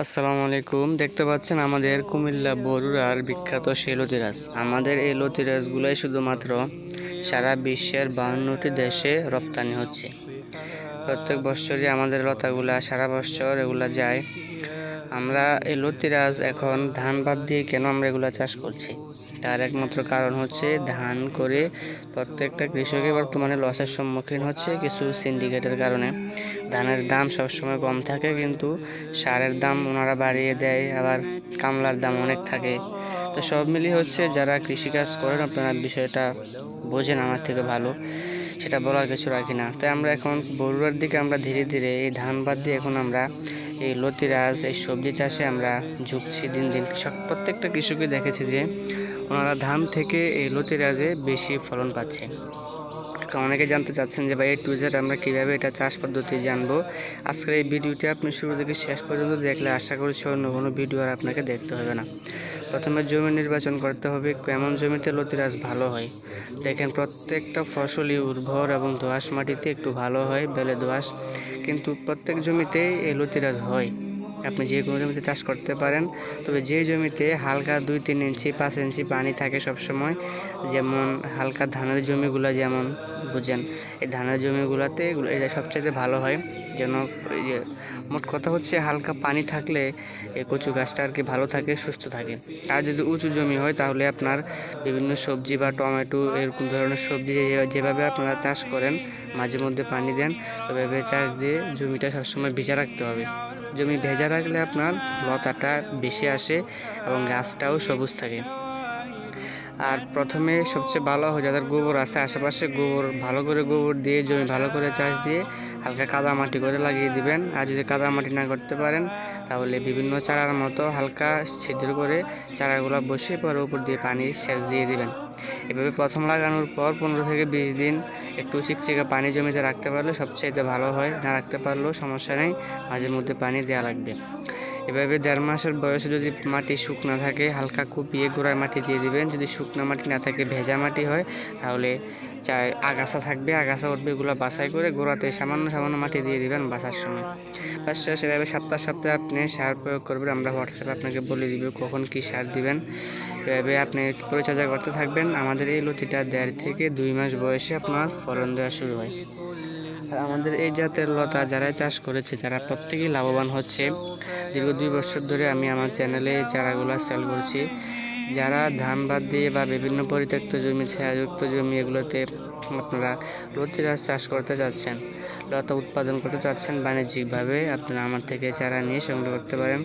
আসসালামু আলাইকুম। দেখতে পাচ্ছেন আমাদের কুমিল্লা বরুড়ার বিখ্যাত সেই লতিরাজ আমাদের এই লতিরাজগুলোই শুধুমাত্র সারা বিশ্বের বাহান্নটি দেশে রপ্তানি হচ্ছে। প্রত্যেক বছরই আমাদের লতাগুলা সারা বছর এগুলা যায়। আমরা এই লতিরাজ এখন ধান বাদ দিয়ে কেন আমরা এগুলা চাষ করছি? তার একমাত্র কারণ হচ্ছে ধান করে প্রত্যেকটা কৃষকই বর্তমানে লসের সম্মুখীন হচ্ছে কিছু সিন্ডিকেটের কারণে। ধানের দাম সবসময় কম থাকে কিন্তু সারের দাম ওনারা বাড়িয়ে দেয়, আবার কামলার দাম অনেক থাকে। তো সব মিলিয়ে হচ্ছে যারা কৃষিকাজ করেন আপনারা বিষয়টা বোঝেন আমার থেকে ভালো, সেটা বলার কিছু রাখি না। তাই আমরা এখন বড়ুয়ার দিকে আমরা ধীরে ধীরে এই ধান বাদ দিয়ে এখন আমরা এই লতিরাজ এই সবজি চাষে আমরা ঝুঁকছি দিন দিন। কৃষক প্রত্যেকটা কৃষকই দেখেছি যে ওনারা ধান থেকে এই লতিরাজে বেশি ফলন পাচ্ছে। অনেকে জানতে চাচ্ছেন যে ভাই টু জেড আমরা কীভাবে এটা চাষ পদ্ধতি জানব? আজকের এই ভিডিওটি আপনি শুরু থেকে শেষ পর্যন্ত দেখলে আশা করছি অন্য কোনো ভিডিও আর আপনাকে দেখতে হবে না। প্রথমে জমি নির্বাচন করতে হবে, কেমন জমিতে লতিরাজ ভালো হয়। দেখেন, প্রত্যেকটা ফসলই উর্বর এবং দোআঁশ মাটিতে একটু ভালো হয়, বেলে দোআঁশ। কিন্তু প্রত্যেক জমিতেই এই লতিরাজ হয়। আপনি যে কোনো জমিতে চাষ করতে পারেন, তবে যে জমিতে হালকা দুই তিন ইঞ্চি, পাঁচ ইঞ্চি পানি থাকে সবসময়, যেমন হালকা ধানের জমিগুলো যেমন বুঝেন, এই ধানের জমিগুলোতে এগুলো, এটা সবচেয়ে ভালো হয়। যেন মোট কথা হচ্ছে হালকা পানি থাকলে এই কচু গাছটা আর কি ভালো থাকে, সুস্থ থাকে। আর যদি উঁচু জমি হয়, তাহলে আপনার বিভিন্ন সবজি বা টমেটো, এরকম ধরনের সবজি যেভাবে আপনারা চাষ করেন, মাঝে মধ্যে পানি দেন ওইভাবে চাষ দিয়ে জমিটা সবসময় ভিজা রাখতে হবে। জমি ভেজা রাখলে আপনার লতাটা বেশি আসে এবং গাছটাও সবুজ থাকে। আর প্রথমে সবচেয়ে ভালো হয় যাদের গোবর আছে আশেপাশে গোবর, ভালো করে গোবর দিয়ে, জমি ভালো করে চাষ দিয়ে হালকা কাদা মাটি করে লাগিয়ে দিবেন। আর যদি কাদা মাটি না করতে পারেন তাহলে বিভিন্ন চারার মতো হালকা ছিদ্র করে চারাগুলো বসিয়ে পরে উপর দিয়ে পানি সেচ দিয়ে দিবেন। এভাবে প্রথম লাগানোর পর পনেরো থেকে বিশ দিন একটু চিকচিকা পানি জমিতে রাখতে পারলে সবচেয়ে ভালো হয়। না রাখতে পারলেও সমস্যা নেই মাঝে মধ্যে পানি দেওয়া লাগবে। এভাবে দেড় মাসের বয়সে যদি মাটি শুকনা থাকে, হালকা কুপিয়ে গোড়ায় মাটি দিয়ে দিবেন। যদি শুকনা মাটি না থাকে, ভেজা মাটি হয়, তাহলে চাই আগাছা থাকবে, আগাছা উঠবে, এগুলো বাছাই করে গোড়াতে সামান্য সামান্য মাটি দিয়ে দিবেন বাছার সময়। তার এভাবে সপ্তাহ সপ্তাহে আপনি সার প্রয়োগ করবেন। আমরা হোয়াটসঅ্যাপে আপনাকে বলে দিব কখন কি সার দিবেন। এভাবে আপনি পরিচর্যা করতে থাকবেন। আমাদের এই লতিটা দেড় থেকে দুই মাস বয়সে আপনার ফলন দেওয়া শুরু হয়। আর আমাদের এই জাতের লতা যারা চাষ করেছে তারা প্রত্যেকেই লাভবান হচ্ছে। দীর্ঘ দুই বছর ধরে আমি আমার চ্যানেলে চারাগুলো সেল করছি। যারা ধান বাদ দিয়ে বা বিভিন্ন পরিত্যক্ত জমি, ছায়াযুক্ত জমি এগুলোতে আপনারা লতিরাজ চাষ করতে চাচ্ছেন লতা উৎপাদন করতে চাচ্ছেন বাণিজ্যিকভাবে আপনারা আমার থেকে চারা নিয়ে সংগ্রহ করতে পারেন।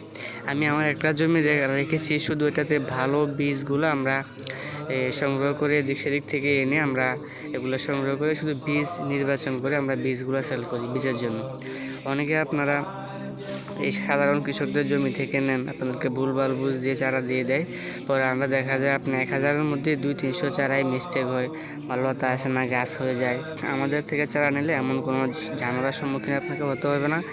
আমি আমার একটা জমি রেখেছি, শুধু এটাতে ভালো বীজগুলো আমরা সংগ্রহ করে এদিক সেদিক থেকে এনে আমরা এগুলো সংগ্রহ করে শুধু বীজ নির্বাচন করে আমরা বীজগুলো সেল করি, বীজের জন্য। অনেকে আপনারা এই সাধারণ কৃষকদের জমি থেকে নেন। আপনাদেরকে ভুলভাল বুঝ দিয়ে চারা দিয়ে দেয়। পরে আমরা দেখা যায় আপনি এক হাজারের মধ্যে দুই তিনশো চারাই মিস্টেক হয়। বা লতা আসে না, গাছ হয়ে যায়। আমাদের থেকে চারা নিলে এমন কোনো ঝামেলার সম্মুখীন আপনাকে হতে হবে না।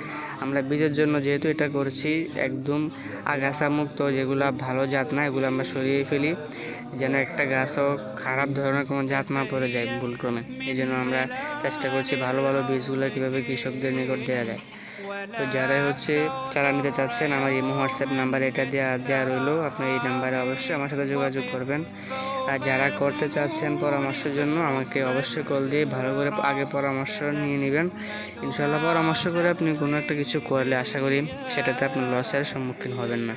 আমরা বীজের জন্য যেহেতু এটা করছি, একদম আগাছা মুক্ত, যেগুলো ভালো জাত না, এগুলো আমরা সরিয়ে ফেলি। যেন একটা গাছও খারাপ ধরনের কোনো জাত না পড়ে যায় ভুলক্রমে। এই জন্য আমরা চেষ্টা করছি ভালো ভালো বীজগুলো কীভাবে কৃষকদের নিকট দেওয়া যায়। তো যারাই হচ্ছে চারা নিতে চাচ্ছেন আমার এই হোয়াটসঅ্যাপ নাম্বার এটা দেওয়া দেওয়া রইল। আপনি এই নাম্বারে অবশ্যই আমার সাথে যোগাযোগ করবেন। আর যারা করতে চাচ্ছেন পরামর্শের জন্য আমাকে অবশ্যই কল দিয়ে ভালো করে আগে পরামর্শ নিয়ে নেবেন। ইনশাল্লাহ পরামর্শ করে আপনি কোনো একটা কিছু করলে আশা করি সেটাতে আপনি লসের সম্মুখীন হবেন না।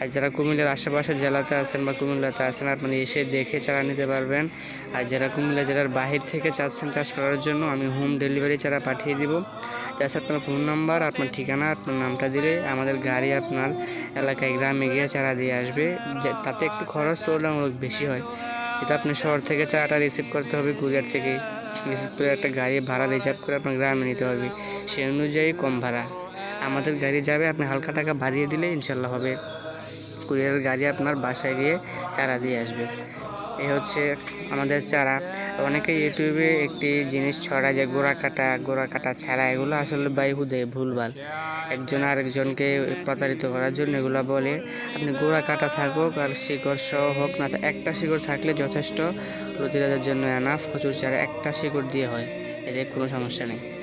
আর যারা কুমিল্লার আশেপাশে জেলাতে আছেন বা কুমিল্লাতে আছেন আপনি এসে দেখে চারা নিতে পারবেন। আর যারা কুমিল্লা জেলার বাহির থেকে চাচ্ছেন চাষ করার জন্য, আমি হোম ডেলিভারি চারা পাঠিয়ে দিব। জাস্ট আপনার ফোন নাম্বার আপনার ঠিকানা, আপনার নামটা দিলে আমাদের গাড়ি আপনার এলাকায়, গ্রামে গিয়ে চারা দিয়ে আসবে। তাতে একটু খরচ তুলনামূলক বেশি হয়। যেটা আপনি শহর থেকে চারাটা রিসিভ করতে হবে, কুরিয়ার থেকে। রিসিভ করে একটা গাড়ি ভাড়া রিজার্ভ করে আপনার গ্রামে নিতে হবে। সেই অনুযায়ী কম ভাড়া। আমাদের গাড়ি যাবে, আপনি হালকা টাকা বাড়িয়ে দিলে ইনশাল্লাহ হবে। কুরিয়ারের গাড়ি আপনার বাসায় গিয়ে চারা দিয়ে আসবে। এই হচ্ছে আমাদের চারা। অনেকে ইউটিউবে একটি জিনিস ছড়ায় যে গোড়া কাটা গোড়া কাটা ছাড়া, এগুলো আসলে বাইহুদে ভুলভাল। একজন আরেকজনকে প্রতারিত করার জন্য এগুলো বলে, আপনি গোড়া কাটা থাকুক আর শিকড় সহ হোক না তো একটা শিকড় থাকলে যথেষ্ট। প্রতিরোধের জন্য এনাফ প্রচুর চারা একটা শিকড় দিয়ে হয়। এতে কোনো সমস্যা নেই।